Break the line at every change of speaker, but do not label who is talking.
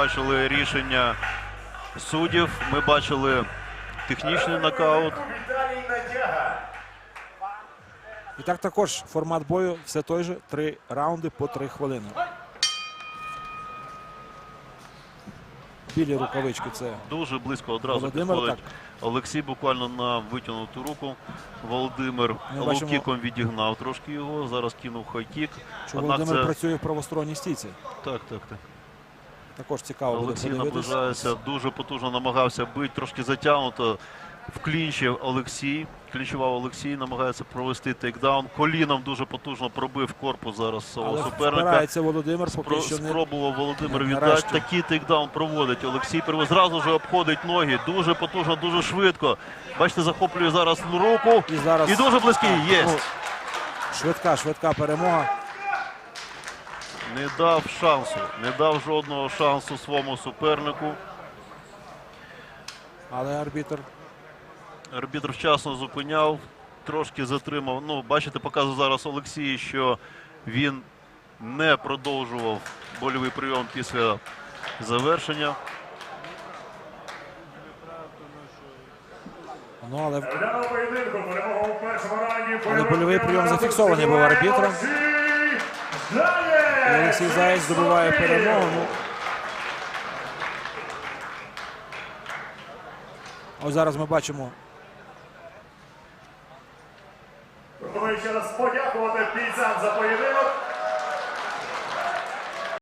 Бачили рішення суддів. Ми бачили технічний нокаут.
І так також формат бою все той же. Три раунди по три хвилини. Білі рукавички це
Дуже близько одразу
Володимир,
підходить
так.
Олексій буквально на витягнуту руку. Володимир
Ми бачимо-
відігнав трошки його. Зараз кинув хай-кік.
що
Однак
Володимир
це
працює в правосторонній стійці.
так, так, так.
Також цікаво
Олексій наближається, дуже потужно намагався бити, трошки затягнуто. В клінчі Олексій. Клінчував Олексій, намагається провести тейкдаун. Коліном дуже потужно пробив корпус зараз свого
Але
суперника.
Володимир, поки що не
Спробував Володимир віддати.
нарешті.
Такий тейкдаун проводить. Олексій зразу ж обходить ноги. Дуже потужно, дуже швидко. Бачите, захоплює зараз руку.
І зараз-
І дуже близький. Є.
Ну, швидка, швидка перемога.
Не дав шансу. Не дав жодного шансу своєму супернику.
Але арбітр
Арбітр вчасно зупиняв, трошки затримав. Ну, бачите, показує зараз Олексій, що він не продовжував больовий прийом після завершення.
ну але. Але больовий прийом зафіксований був арбітром.
Олексій Заєць.
Здобуває перемогу. Ось зараз ми бачимо
Пропоную ще раз подякувати бійцям за поєдинок.